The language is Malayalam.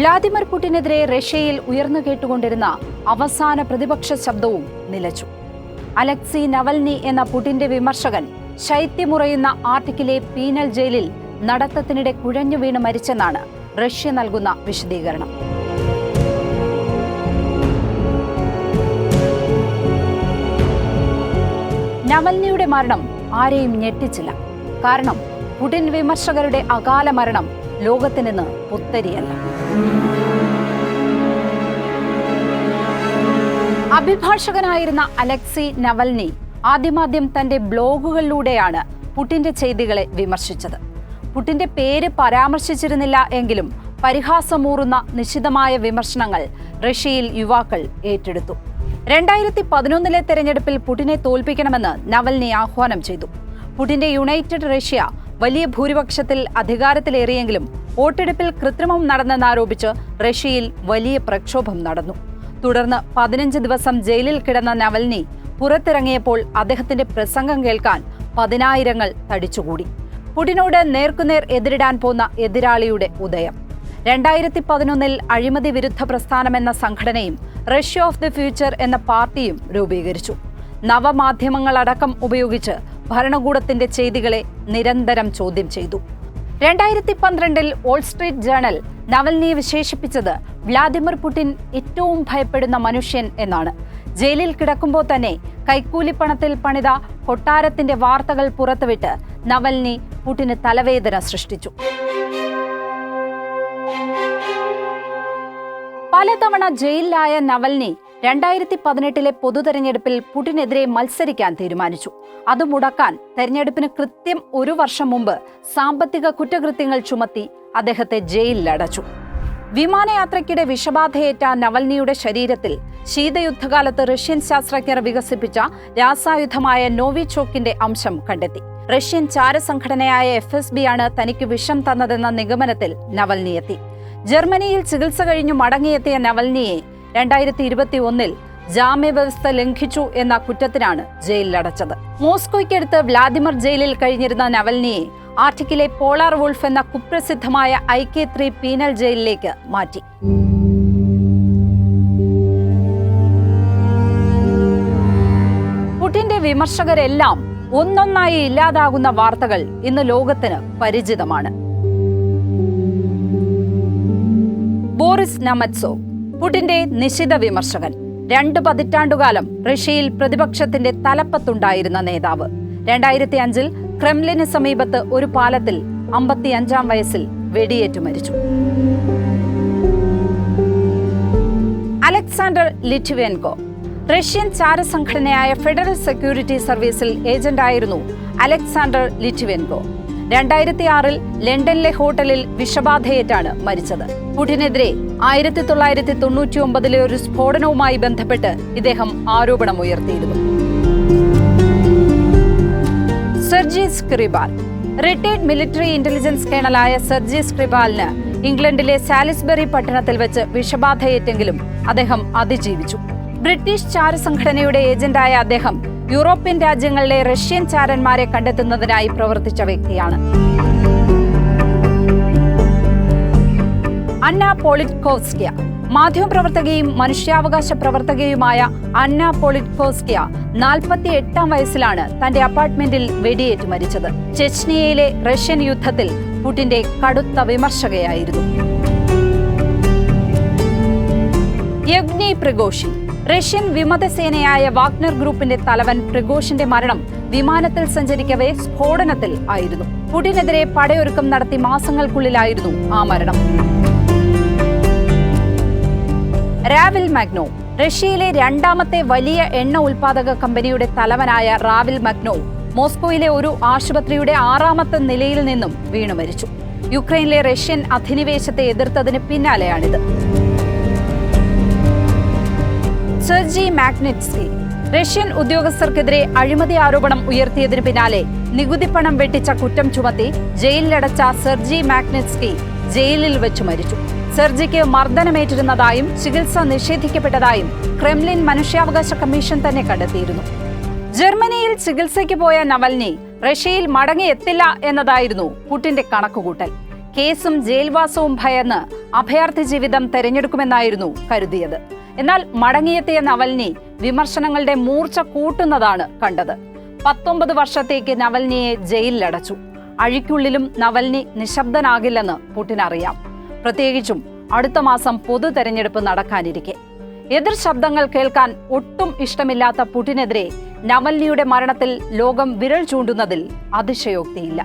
വ്ളാദിമിർ പുടിനെതിരെ റഷ്യയിൽ ഉയർന്നു കേട്ടുകൊണ്ടിരുന്ന അവസാന പ്രതിപക്ഷ ശബ്ദവും നിലച്ചു. അലക്സി നവൽനി എന്ന പുടിന്റെ വിമർശകൻ ശൈത്യമുറയുന്ന ആർട്ടിക്കിലെ പീനൽ ജയിലിൽ നടത്തത്തിനിടെ കുഴഞ്ഞു വീണ് മരിച്ചെന്നാണ് റഷ്യ നൽകുന്ന വിശദീകരണം. നവൽനിയുടെ മരണം ആരെയും ഞെട്ടിച്ചില്ല. കാരണം പുടിൻ വിമർശകരുടെ അകാല മരണം ലോകത്തിനിന്ന് പുത്തരിയല്ല. അഭിഭാഷകനായിരുന്ന അലക്സി നവൽനി ആദ്യമാദ്യം തന്റെ ബ്ലോഗുകളിലൂടെയാണ് പുട്ടിന്റെ ചെയ്തികളെ വിമർശിച്ചത്. പുട്ടിന്റെ പേര് പരാമർശിച്ചിരുന്നില്ല എങ്കിലും പരിഹാസമൂറുന്ന നിശിതമായ വിമർശനങ്ങൾ റഷ്യയിൽ യുവാക്കൾ ഏറ്റെടുത്തു. രണ്ടായിരത്തി പതിനൊന്നിലെ തെരഞ്ഞെടുപ്പിൽ പുടിനെ തോൽപ്പിക്കണമെന്ന് നവൽനി ആഹ്വാനം ചെയ്തു. പുടിന്റെ യുണൈറ്റഡ് റഷ്യ വലിയ ഭൂരിപക്ഷത്തിൽ അധികാരത്തിലേറിയെങ്കിലും വോട്ടെടുപ്പിൽ കൃത്രിമം നടന്നെന്നാരോപിച്ച് റഷ്യയിൽ വലിയ പ്രക്ഷോഭം നടന്നു. തുടർന്ന് പതിനഞ്ച് ദിവസം ജയിലിൽ കിടന്ന നവൽനി പുറത്തിറങ്ങിയപ്പോൾ അദ്ദേഹത്തിന്റെ പ്രസംഗം കേൾക്കാൻ പതിനായിരങ്ങൾ തടിച്ചുകൂടി. പുടിനോട് നേർക്കുനേർ എതിരിടാൻ പോന്ന എതിരാളിയുടെ ഉദയം. രണ്ടായിരത്തി പതിനൊന്നിൽ അഴിമതി വിരുദ്ധ പ്രസ്ഥാനം എന്ന സംഘടനയും റഷ്യ ഓഫ് ദി ഫ്യൂച്ചർ എന്ന പാർട്ടിയും രൂപീകരിച്ചു. നവമാധ്യമങ്ങളടക്കം ഉപയോഗിച്ച് ഭരണകൂടത്തിന്റെ ചെയ്തികളെ നിരന്തരം ചോദ്യം ചെയ്തു. രണ്ടായിരത്തി പന്ത്രണ്ടിൽ വോൾ സ്ട്രീറ്റ് ജേണൽ നവൽനിയെ വിശേഷിപ്പിച്ചത് വ്ളാദിമിർ പുടിൻ ഏറ്റവും ഭയപ്പെടുന്ന മനുഷ്യൻ എന്നാണ്. ജയിലിൽ കിടക്കുമ്പോൾ തന്നെ കൈക്കൂലിപ്പണത്തിൽ പണിത കൊട്ടാരത്തിന്റെ വാർത്തകൾ പുറത്തുവിട്ട് നവൽനി പുടിന് തലവേദന സൃഷ്ടിച്ചു. പലതവണ ജയിലിലായ നവൽനി രണ്ടായിരത്തി പതിനെട്ടിലെ പൊതുതെരഞ്ഞെടുപ്പിൽ പുടിനെതിരെ മത്സരിക്കാൻ തീരുമാനിച്ചു. അത് മുടക്കാൻ തെരഞ്ഞെടുപ്പിന് കൃത്യം ഒരു വർഷം മുമ്പ് സാമ്പത്തിക കുറ്റകൃത്യങ്ങൾ ചുമത്തി അദ്ദേഹത്തെ ജയിലിലടച്ചു. വിമാനയാത്രയ്ക്കിടെ വിഷബാധയേറ്റ നവൽനിയുടെ ശരീരത്തിൽ ശീതയുദ്ധകാലത്ത് റഷ്യൻ ശാസ്ത്രജ്ഞർ വികസിപ്പിച്ച രാസായുധമായ നോവിചോക്കിന്റെ അംശം കണ്ടെത്തി. റഷ്യൻ ചാരസംഘടനയായ എഫ് എസ് ബി ആണ് തനിക്ക് വിഷം തന്നതെന്ന നിഗമനത്തിൽ നവൽനി എത്തി ജർമ്മനിയിൽ ചികിത്സ കഴിഞ്ഞു മടങ്ങിയെത്തിയ നവൽനിയെ രണ്ടായിരത്തി ഇരുപത്തി ഒന്നിൽ ജാമ്യവ്യവസ്ഥ ലംഘിച്ചു എന്ന കുറ്റത്തിനാണ് ജയിലിലടച്ചത്. മോസ്കോയ്ക്കടുത്ത് വ്ളാദിമിർ ജയിലിൽ കഴിഞ്ഞിരുന്ന നവൽനിയെ ആർട്ടിക്കിലെ പോളാർ വുൾഫ് എന്ന കുപ്രസിദ്ധമായ ഐ കെ ത്രീ പീനൽ ജയിലിലേക്ക് മാറ്റി. പുടിന്റെ വിമർശകരെല്ലാം ഒന്നൊന്നായി ഇല്ലാതാകുന്ന വാർത്തകൾ ഇന്ന് ലോകത്തിന് പരിചിതമാണ്. ബോറിസ് നമറ്റ്സോ പുടിന്റെ നിശിത വിമർശകൻ. രണ്ട് പതിറ്റാണ്ടുകാലം റഷ്യയിൽ പ്രതിപക്ഷത്തിന്റെ തലപ്പത്തുണ്ടായിരുന്ന നേതാവ്. രണ്ടായിരത്തി അഞ്ചിൽ ക്രെംലിന് സമീപത്ത് ഒരു പാലത്തിൽ അമ്പത്തിയഞ്ചാം വയസ്സിൽ വെടിയേറ്റു മരിച്ചു. അലക്സാണ്ടർ ലിറ്റുവേൻകോ റഷ്യൻ ചാരസംഘടനയായ ഫെഡറൽ സെക്യൂരിറ്റി സർവീസിൽ ഏജന്റായിരുന്നു അലക്സാണ്ടർ ലിറ്റുവേൻകോ രണ്ടായിരത്തി ആറിൽ ലണ്ടനിലെ ഹോട്ടലിൽ വിഷബാധയേറ്റാണ് മരിച്ചത്. പുടിനെതിരെ ആയിരത്തി തൊള്ളായിരത്തി തൊണ്ണൂറ്റി ഒമ്പതിലെ ഒരു സ്ഫോടനവുമായി ബന്ധപ്പെട്ട് ഇദ്ദേഹം ആരോപണമുയർത്തിയിരുന്നു Sergei Skripal retired military intelligence കേണലായ Sergei സ്ക്രിബാലിന് ഇംഗ്ലണ്ടിലെ സാലിസ്ബറി പട്ടണത്തിൽ വെച്ച് വിഷബാധയേറ്റെങ്കിലും അദ്ദേഹം അതിജീവിച്ചു. ബ്രിട്ടീഷ് ചാരസംഘടനയുടെ ഏജന്റായ അദ്ദേഹം യൂറോപ്യൻ രാജ്യങ്ങളിലെ റഷ്യൻ ചാരന്മാരെ കണ്ടെത്തുന്നതിനായി പ്രവർത്തിച്ച വ്യക്തിയാണ്. അന്ന പോളിറ്റ്കോസ്കിയ മാധ്യമപ്രവർത്തകയും മനുഷ്യാവകാശ പ്രവർത്തകയുമായ അന്ന പോളിറ്റ്കോസ്കിയ നാൽപ്പത്തി എട്ടാം വയസ്സിലാണ് തന്റെ അപ്പാർട്ട്മെന്റിൽ വെടിയേറ്റ് മരിച്ചത്. ചെച്നിയയിലെ റഷ്യൻ യുദ്ധത്തിൽ പുടിന്റെ കടുത്ത വിമർശകയായിരുന്നു. യഗ്നി പ്രഗോഷി റഷ്യൻ വിമതസേനയായ വാഗ്നർ ഗ്രൂപ്പിന്റെ തലവൻ പ്രഗോഷിന്റെ മരണം വിമാനത്തിൽ സഞ്ചരിക്കവേ സ്ഫോടനത്തിൽ ആയിരുന്നു. പുടിനെതിരെ പടയൊരുക്കം നടത്തി മാസങ്ങൾക്കുള്ളിലായിരുന്നു ആ മരണം. റാവിൽ മഗ്നോ. റഷ്യയിലെ രണ്ടാമത്തെ വലിയ എണ്ണ ഉൽപാദക കമ്പനിയുടെ തലവനായ റാവിൽ മഗ്നോ മോസ്കോയിലെ ഒരു ആശുപത്രിയുടെ ആറാമത്തെ നിലയിൽ നിന്നും വീണു മരിച്ചു. യുക്രൈനിലെ റഷ്യൻ അധിനിവേശത്തെ എതിർത്തതിന് പിന്നാലെയാണിത്. Sergei Magnitsky. റഷ്യൻ ഉദ്യോഗസ്ഥർക്കെതിരെ അഴിമതി ആരോപണം ഉയർത്തിയതിനു പിന്നാലെ നികുതി പണം വെട്ടിച്ച കുറ്റം ചുമത്തി ജയിലിലടച്ച സെർജി മാഗ്നറ്റ്സ്കി ജയിലിൽ വെച്ച് മരിച്ചു. സെർജിക്ക് മർദ്ദനമേറ്റിരുന്നതായും ചികിത്സ നിഷേധിക്കപ്പെട്ടതായും ക്രെംലിൻ മനുഷ്യാവകാശ കമ്മീഷൻ തന്നെ കണ്ടെത്തിയിരുന്നു. ജർമ്മനിയിൽ ചികിത്സയ്ക്ക് പോയ നവൽനി റഷ്യയിൽ മടങ്ങിയെത്തില്ല എന്നതായിരുന്നു പുട്ടിന്റെ കണക്കുകൂട്ടൽ. കേസും ജയിൽവാസവും ഭയന്ന് അഭയാർത്ഥി ജീവിതം തെരഞ്ഞെടുക്കുമെന്നായിരുന്നു കരുതിയത്. എന്നാൽ മടങ്ങിയെത്തിയ നവൽനി വിമർശനങ്ങളുടെ മൂർച്ച കൂട്ടുന്നതാണ് കണ്ടത്. പത്തൊമ്പത് വർഷത്തേക്ക് നവൽനിയെ ജയിലിലടച്ചു. അഴിക്കുള്ളിലും നവൽനി നിശബ്ദനാകില്ലെന്ന് പുടിൻ അറിയാം പ്രത്യേകിച്ചും അടുത്ത മാസം പൊതു തെരഞ്ഞെടുപ്പ് നടക്കാനിരിക്കെ. എതിർ ശബ്ദങ്ങൾ കേൾക്കാൻ ഒട്ടും ഇഷ്ടമില്ലാത്ത പുടിനെതിരെ നവൽനിയുടെ മരണത്തിൽ ലോകം വിരൽ ചൂണ്ടുന്നതിൽ അതിശയോക്തിയില്ല.